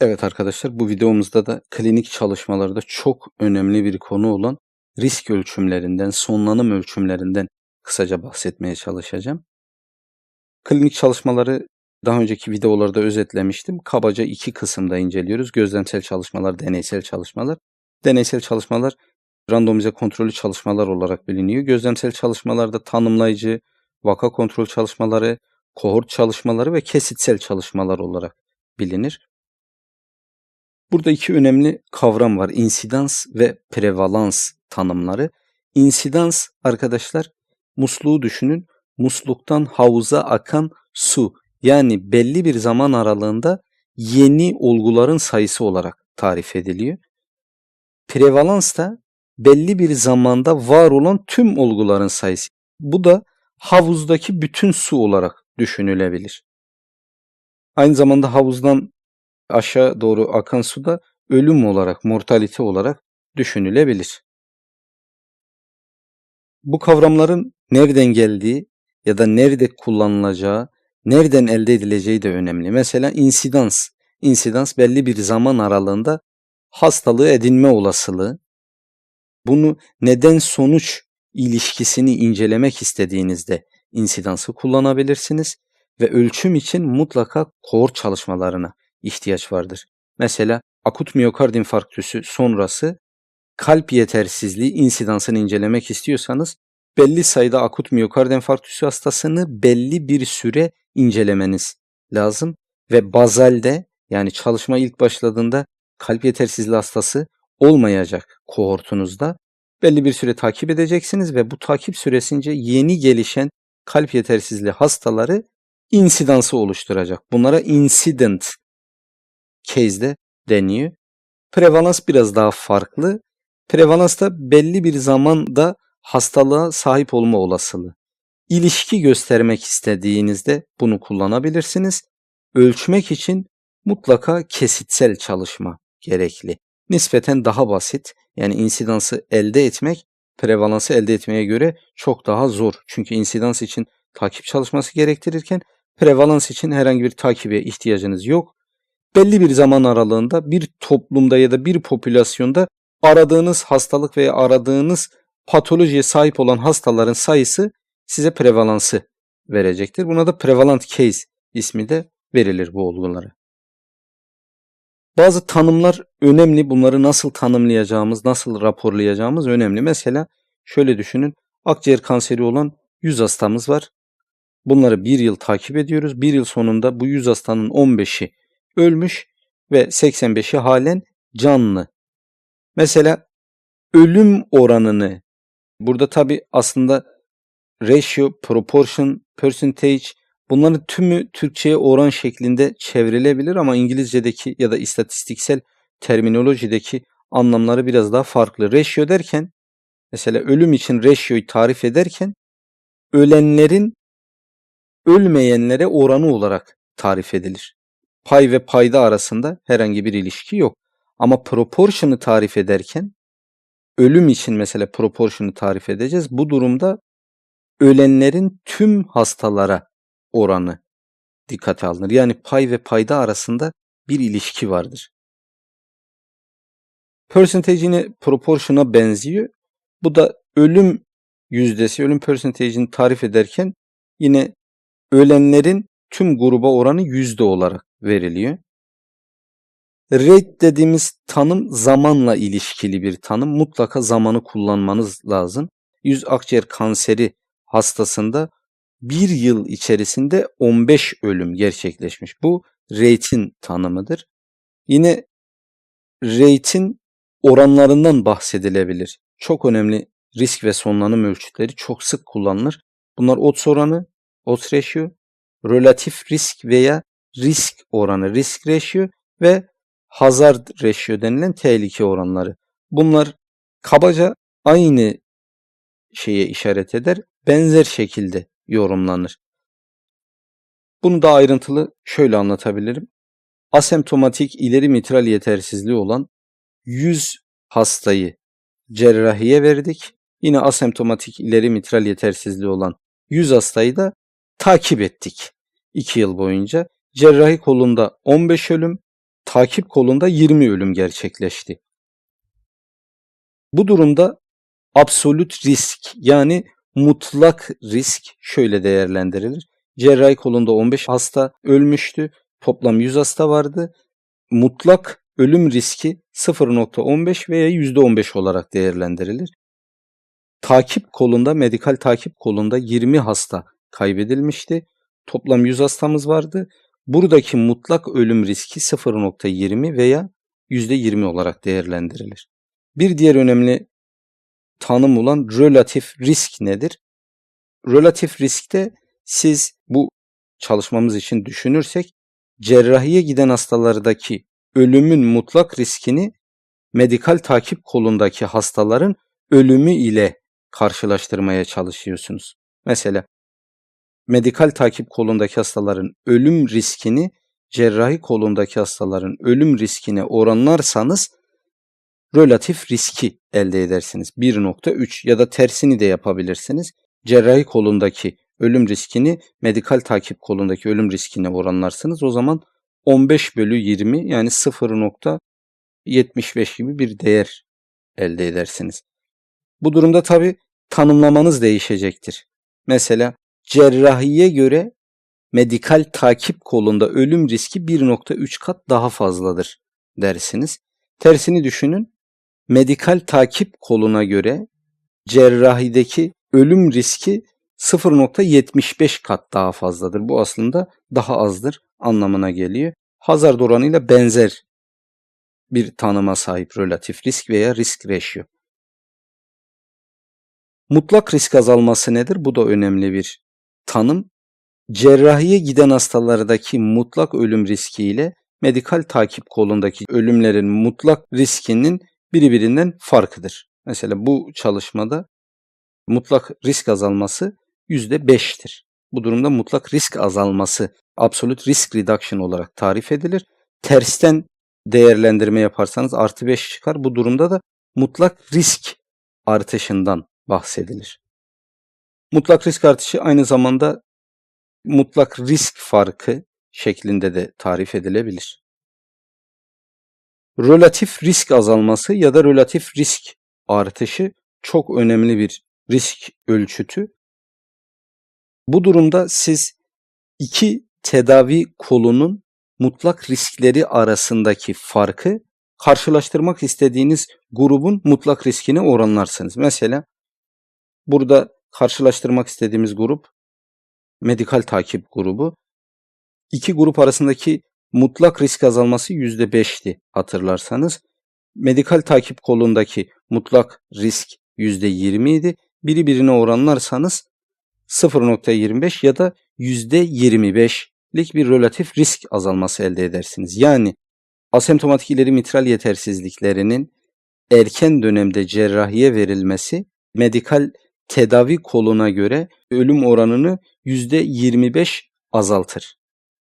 Evet arkadaşlar bu videomuzda da klinik çalışmalarda çok önemli bir konu olan risk ölçümlerinden, sonlanım ölçümlerinden kısaca bahsetmeye çalışacağım. Klinik çalışmaları daha önceki videolarda özetlemiştim. Kabaca iki kısımda inceliyoruz. Gözlemsel çalışmalar, deneysel çalışmalar. Deneysel çalışmalar randomize kontrollü çalışmalar olarak biliniyor. Gözlemsel çalışmalarda tanımlayıcı, vaka kontrol çalışmaları, kohort çalışmaları ve kesitsel çalışmalar olarak bilinir. Burada iki önemli kavram var. İnsidans ve prevalans tanımları. İnsidans arkadaşlar musluğu düşünün. Musluktan havuza akan su yani belli bir zaman aralığında yeni olguların sayısı olarak tarif ediliyor. Prevalans da belli bir zamanda var olan tüm olguların sayısı. Bu da havuzdaki bütün su olarak düşünülebilir. Aynı zamanda havuzdan aşağı doğru akan su da ölüm olarak, mortalite olarak düşünülebilir. Bu kavramların nereden geldiği ya da nerede kullanılacağı, nereden elde edileceği de önemli. Mesela insidans. İnsidans belli bir zaman aralığında hastalığı edinme olasılığı. Bunu neden sonuç ilişkisini incelemek istediğinizde insidansı kullanabilirsiniz ve ölçüm için mutlaka kohort çalışmalarına ihtiyaç vardır. Mesela akut miyokard infarktüsü sonrası kalp yetersizliği insidansını incelemek istiyorsanız belli sayıda akut miyokard infarktüsü hastasını belli bir süre incelemeniz lazım ve bazalde yani çalışma ilk başladığında kalp yetersizliği hastası olmayacak kohortunuzda belli bir süre takip edeceksiniz ve bu takip süresince yeni gelişen kalp yetersizliği hastaları insidansı oluşturacak. Bunlara incident case'de deniyor. Prevalans biraz daha farklı. Prevalansta belli bir zamanda hastalığa sahip olma olasılığı. İlişki göstermek istediğinizde bunu kullanabilirsiniz. Ölçmek için mutlaka kesitsel çalışma gerekli. Nispeten daha basit. Yani insidansı elde etmek prevalansı elde etmeye göre çok daha zor. Çünkü insidans için takip çalışması gerektirirken prevalans için herhangi bir takibe ihtiyacınız yok belli bir zaman aralığında bir toplumda ya da bir popülasyonda aradığınız hastalık veya aradığınız patolojiye sahip olan hastaların sayısı size prevalansı verecektir. Buna da prevalent case ismi de verilir bu olgulara. Bazı tanımlar önemli. Bunları nasıl tanımlayacağımız, nasıl raporlayacağımız önemli. Mesela şöyle düşünün. Akciğer kanseri olan 100 hastamız var. Bunları bir yıl takip ediyoruz. Bir yıl sonunda bu 100 hastanın 15'i ölmüş ve 85'i halen canlı. Mesela ölüm oranını burada tabi aslında ratio, proportion, percentage bunların tümü Türkçe'ye oran şeklinde çevrilebilir ama İngilizce'deki ya da istatistiksel terminolojideki anlamları biraz daha farklı. Ratio derken mesela ölüm için ratio'yu tarif ederken ölenlerin ölmeyenlere oranı olarak tarif edilir pay ve payda arasında herhangi bir ilişki yok. Ama proportion'ı tarif ederken ölüm için mesela proportion'ı tarif edeceğiz. Bu durumda ölenlerin tüm hastalara oranı dikkate alınır. Yani pay ve payda arasında bir ilişki vardır. Percentage yine proportion'a benziyor. Bu da ölüm yüzdesi, ölüm percentage'ini tarif ederken yine ölenlerin tüm gruba oranı yüzde olarak veriliyor. Rate dediğimiz tanım zamanla ilişkili bir tanım. Mutlaka zamanı kullanmanız lazım. Yüz akciğer kanseri hastasında bir yıl içerisinde 15 ölüm gerçekleşmiş. Bu rate'in tanımıdır. Yine rate'in oranlarından bahsedilebilir. Çok önemli risk ve sonlanım ölçütleri çok sık kullanılır. Bunlar odds oranı, odds ratio, relatif risk veya risk oranı, risk ratio ve hazard ratio denilen tehlike oranları. Bunlar kabaca aynı şeye işaret eder, benzer şekilde yorumlanır. Bunu da ayrıntılı şöyle anlatabilirim. Asemptomatik ileri mitral yetersizliği olan 100 hastayı cerrahiye verdik. Yine asemptomatik ileri mitral yetersizliği olan 100 hastayı da takip ettik 2 yıl boyunca. Cerrahi kolunda 15 ölüm, takip kolunda 20 ölüm gerçekleşti. Bu durumda absolut risk yani mutlak risk şöyle değerlendirilir. Cerrahi kolunda 15 hasta ölmüştü. Toplam 100 hasta vardı. Mutlak ölüm riski 0.15 veya %15 olarak değerlendirilir. Takip kolunda, medikal takip kolunda 20 hasta kaybedilmişti. Toplam 100 hastamız vardı. Buradaki mutlak ölüm riski 0.20 veya %20 olarak değerlendirilir. Bir diğer önemli tanım olan relatif risk nedir? Relatif riskte siz bu çalışmamız için düşünürsek cerrahiye giden hastalardaki ölümün mutlak riskini medikal takip kolundaki hastaların ölümü ile karşılaştırmaya çalışıyorsunuz. Mesela medikal takip kolundaki hastaların ölüm riskini cerrahi kolundaki hastaların ölüm riskine oranlarsanız relatif riski elde edersiniz. 1.3 ya da tersini de yapabilirsiniz. Cerrahi kolundaki ölüm riskini medikal takip kolundaki ölüm riskine oranlarsınız. O zaman 15 bölü 20 yani 0.75 gibi bir değer elde edersiniz. Bu durumda tabi tanımlamanız değişecektir. Mesela cerrahiye göre medikal takip kolunda ölüm riski 1.3 kat daha fazladır dersiniz. Tersini düşünün. Medikal takip koluna göre cerrahideki ölüm riski 0.75 kat daha fazladır. Bu aslında daha azdır anlamına geliyor. Hazard oranıyla benzer bir tanıma sahip relatif risk veya risk ratio. Mutlak risk azalması nedir? Bu da önemli bir tanım. Cerrahiye giden hastalardaki mutlak ölüm riski ile medikal takip kolundaki ölümlerin mutlak riskinin birbirinden farkıdır. Mesela bu çalışmada mutlak risk azalması %5'tir. Bu durumda mutlak risk azalması absolute risk reduction olarak tarif edilir. Tersten değerlendirme yaparsanız artı 5 çıkar. Bu durumda da mutlak risk artışından bahsedilir. Mutlak risk artışı aynı zamanda mutlak risk farkı şeklinde de tarif edilebilir. Relatif risk azalması ya da relatif risk artışı çok önemli bir risk ölçütü. Bu durumda siz iki tedavi kolunun mutlak riskleri arasındaki farkı karşılaştırmak istediğiniz grubun mutlak riskine oranlarsınız. Mesela burada karşılaştırmak istediğimiz grup medikal takip grubu. İki grup arasındaki mutlak risk azalması %5'ti hatırlarsanız. Medikal takip kolundaki mutlak risk %20 idi. Biri birine oranlarsanız 0.25 ya da %25'lik bir relatif risk azalması elde edersiniz. Yani asemptomatik ileri mitral yetersizliklerinin erken dönemde cerrahiye verilmesi medikal tedavi koluna göre ölüm oranını %25 azaltır.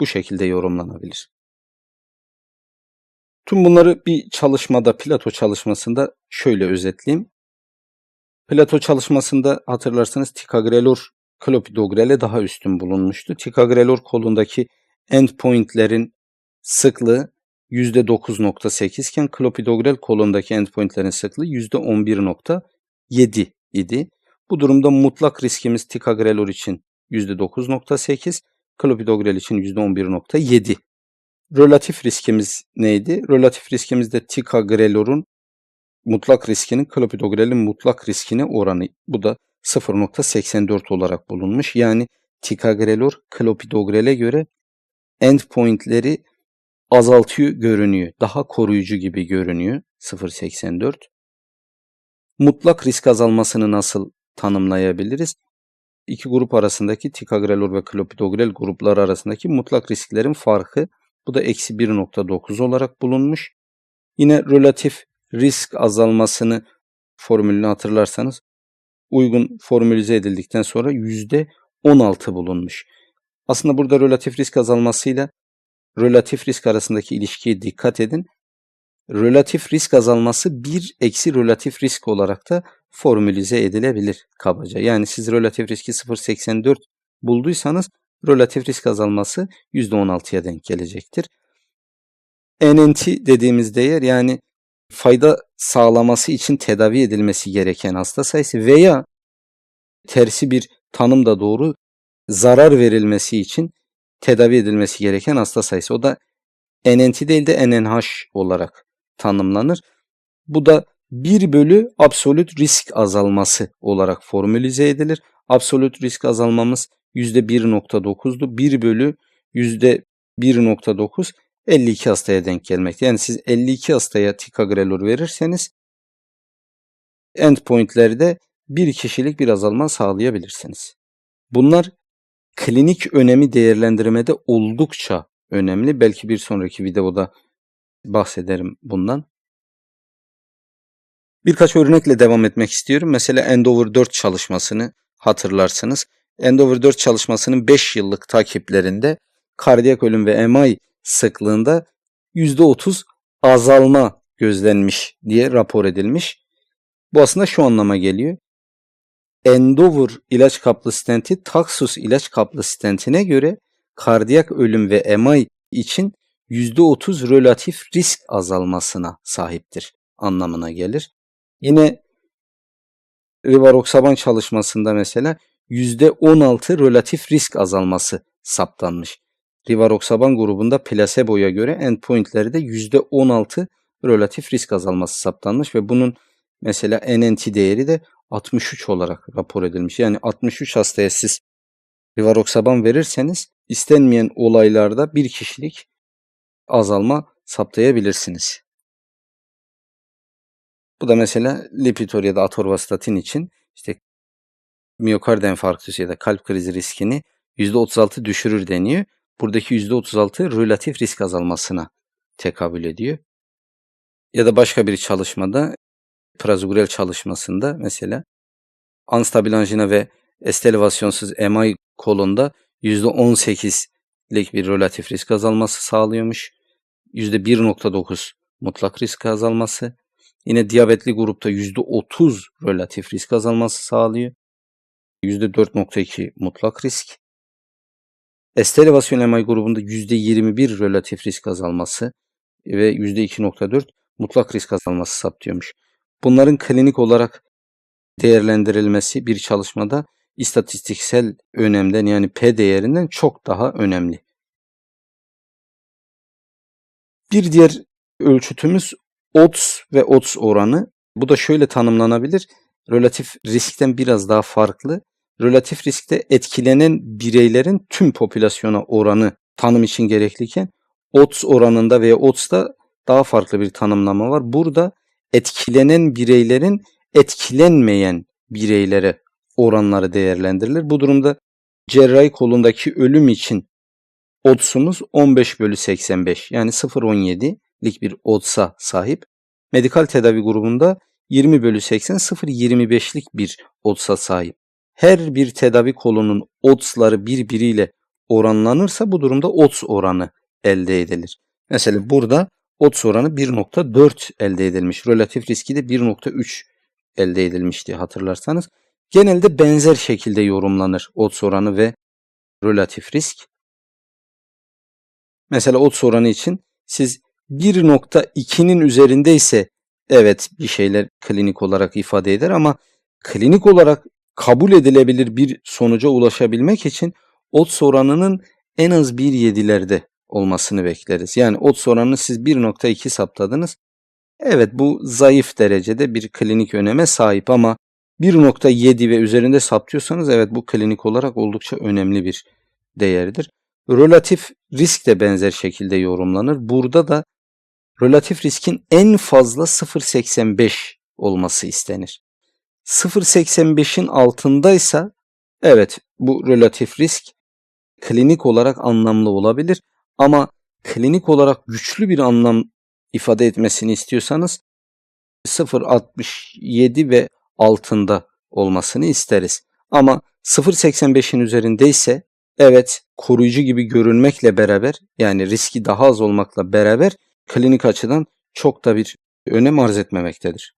Bu şekilde yorumlanabilir. Tüm bunları bir çalışmada, Plato çalışmasında şöyle özetleyeyim. Plato çalışmasında hatırlarsanız Tikagrelor Clopidogrel'e daha üstün bulunmuştu. Tikagrelor kolundaki endpointlerin sıklığı %9.8 iken Clopidogrel kolundaki endpointlerin sıklığı %11.7 idi. Bu durumda mutlak riskimiz Tikagrelor için %9.8, Clopidogrel için %11.7. Relatif riskimiz neydi? Relatif riskimiz de Tikagrelor'un mutlak riskinin Clopidogrel'in mutlak riskine oranı. Bu da 0.84 olarak bulunmuş. Yani Tikagrelor Clopidogrel'e göre endpointleri azaltıyor görünüyor. Daha koruyucu gibi görünüyor 0.84. Mutlak risk azalmasını nasıl tanımlayabiliriz? İki grup arasındaki Tikagrelor ve Clopidogrel grupları arasındaki mutlak risklerin farkı. Bu da eksi 1.9 olarak bulunmuş. Yine relatif risk azalmasını formülünü hatırlarsanız uygun formülize edildikten sonra yüzde 16 bulunmuş. Aslında burada relatif risk azalmasıyla relatif risk arasındaki ilişkiye dikkat edin. Relatif risk azalması 1 eksi relatif risk olarak da formülize edilebilir kabaca. Yani siz relatif riski 0.84 bulduysanız relatif risk azalması %16'ya denk gelecektir. NNT dediğimiz değer yani fayda sağlaması için tedavi edilmesi gereken hasta sayısı veya tersi bir tanım da doğru zarar verilmesi için tedavi edilmesi gereken hasta sayısı. O da NNT değil de NNH olarak tanımlanır. Bu da 1 bölü absolut risk azalması olarak formülize edilir. Absolut risk azalmamız %1.9'du. 1 bölü %1.9 52 hastaya denk gelmekte. Yani siz 52 hastaya ticagrelor verirseniz endpointlerde bir kişilik bir azalma sağlayabilirsiniz. Bunlar klinik önemi değerlendirmede oldukça önemli. Belki bir sonraki videoda bahsederim bundan. Birkaç örnekle devam etmek istiyorum. Mesela Endover 4 çalışmasını hatırlarsınız. Endover 4 çalışmasının 5 yıllık takiplerinde kardiyak ölüm ve MI sıklığında %30 azalma gözlenmiş diye rapor edilmiş. Bu aslında şu anlama geliyor. Endover ilaç kaplı stenti Taxus ilaç kaplı stentine göre kardiyak ölüm ve MI için %30 relatif risk azalmasına sahiptir anlamına gelir. Yine Rivaroxaban çalışmasında mesela %16 relatif risk azalması saptanmış. Rivaroxaban grubunda plasebo'ya göre endpointleri %16 relatif risk azalması saptanmış ve bunun mesela NNT değeri de 63 olarak rapor edilmiş. Yani 63 hastaya siz Rivaroxaban verirseniz istenmeyen olaylarda bir kişilik azalma saptayabilirsiniz. Bu da mesela Lipitor ya da atorvastatin için işte miyokard enfarktüsü ya da kalp krizi riskini %36 düşürür deniyor. Buradaki %36 relatif risk azalmasına tekabül ediyor. Ya da başka bir çalışmada prazugurel çalışmasında mesela anstabil anjina ve estelevasyonsuz MI kolunda %18'lik bir relatif risk azalması sağlıyormuş. %1.9 mutlak risk azalması. Yine diyabetli grupta %30 relatif risk azalması sağlıyor. %4.2 mutlak risk. Estelevasyon MI grubunda %21 relatif risk azalması ve %2.4 mutlak risk azalması saptıyormuş. Bunların klinik olarak değerlendirilmesi bir çalışmada istatistiksel önemden yani P değerinden çok daha önemli. Bir diğer ölçütümüz odds ve odds oranı. Bu da şöyle tanımlanabilir. Relatif riskten biraz daha farklı. Relatif riskte etkilenen bireylerin tüm popülasyona oranı tanım için gerekliyken odds oranında veya odds'ta daha farklı bir tanımlama var. Burada etkilenen bireylerin etkilenmeyen bireylere oranları değerlendirilir. Bu durumda cerrahi kolundaki ölüm için odds'umuz 15 bölü 85 yani 0.17'lik bir odds'a sahip. Medikal tedavi grubunda 20 bölü 80 0.25'lik bir odds'a sahip. Her bir tedavi kolunun odds'ları birbiriyle oranlanırsa bu durumda odds oranı elde edilir. Mesela burada odds oranı 1.4 elde edilmiş. Relatif riski de 1.3 elde edilmişti hatırlarsanız. Genelde benzer şekilde yorumlanır odds oranı ve relatif risk. Mesela odds oranı için siz 1.2'nin üzerindeyse evet bir şeyler klinik olarak ifade eder ama klinik olarak kabul edilebilir bir sonuca ulaşabilmek için odds oranının en az 1.7'lerde olmasını bekleriz. Yani odds oranını siz 1.2 saptadınız. Evet bu zayıf derecede bir klinik öneme sahip ama 1.7 ve üzerinde saptıyorsanız evet bu klinik olarak oldukça önemli bir değerdir. Relatif risk de benzer şekilde yorumlanır. Burada da relatif riskin en fazla 0.85 olması istenir. 0.85'in altındaysa evet bu relatif risk klinik olarak anlamlı olabilir ama klinik olarak güçlü bir anlam ifade etmesini istiyorsanız 0.67 ve altında olmasını isteriz. Ama 0.85'in üzerindeyse evet koruyucu gibi görünmekle beraber yani riski daha az olmakla beraber klinik açıdan çok da bir önem arz etmemektedir.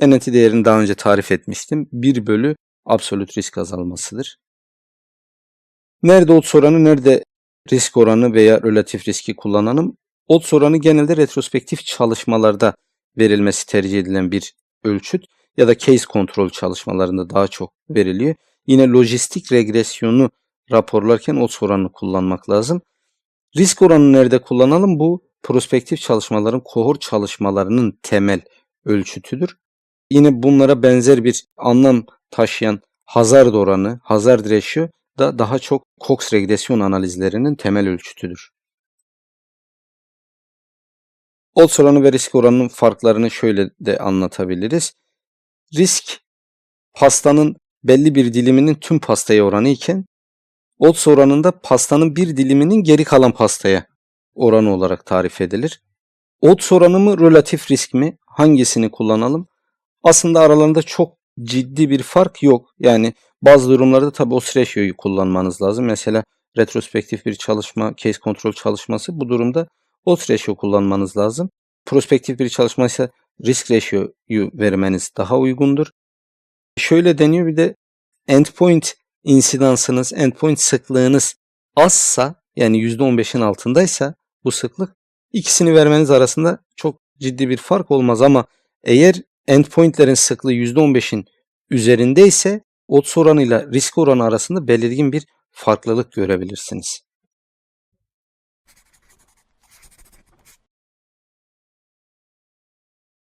NNT değerini daha önce tarif etmiştim. 1 bölü absolut risk azalmasıdır. Nerede odds oranı, nerede risk oranı veya relatif riski kullanalım. Odds oranı genelde retrospektif çalışmalarda verilmesi tercih edilen bir ölçüt ya da case kontrol çalışmalarında daha çok veriliyor. Yine lojistik regresyonu raporlarken odds oranını kullanmak lazım. Risk oranını nerede kullanalım? Bu prospektif çalışmaların, kohort çalışmalarının temel ölçütüdür. Yine bunlara benzer bir anlam taşıyan hazard oranı, hazard ratio da daha çok Cox regresyon analizlerinin temel ölçütüdür. Odds oranı ve risk oranının farklarını şöyle de anlatabiliriz. Risk pastanın belli bir diliminin tüm pastaya oranı iken odds oranında pastanın bir diliminin geri kalan pastaya oranı olarak tarif edilir. Odds oranı mı relatif risk mi? Hangisini kullanalım? Aslında aralarında çok ciddi bir fark yok. Yani bazı durumlarda tabii o ratio'yu kullanmanız lazım. Mesela retrospektif bir çalışma, case kontrol çalışması bu durumda odds ratio kullanmanız lazım. Prospektif bir çalışma ise risk ratio'yu vermeniz daha uygundur. Şöyle deniyor bir de endpoint insidansınız, endpoint sıklığınız azsa yani %15'in altındaysa bu sıklık ikisini vermeniz arasında çok ciddi bir fark olmaz ama eğer endpointlerin sıklığı %15'in üzerindeyse odds oranıyla risk oranı arasında belirgin bir farklılık görebilirsiniz.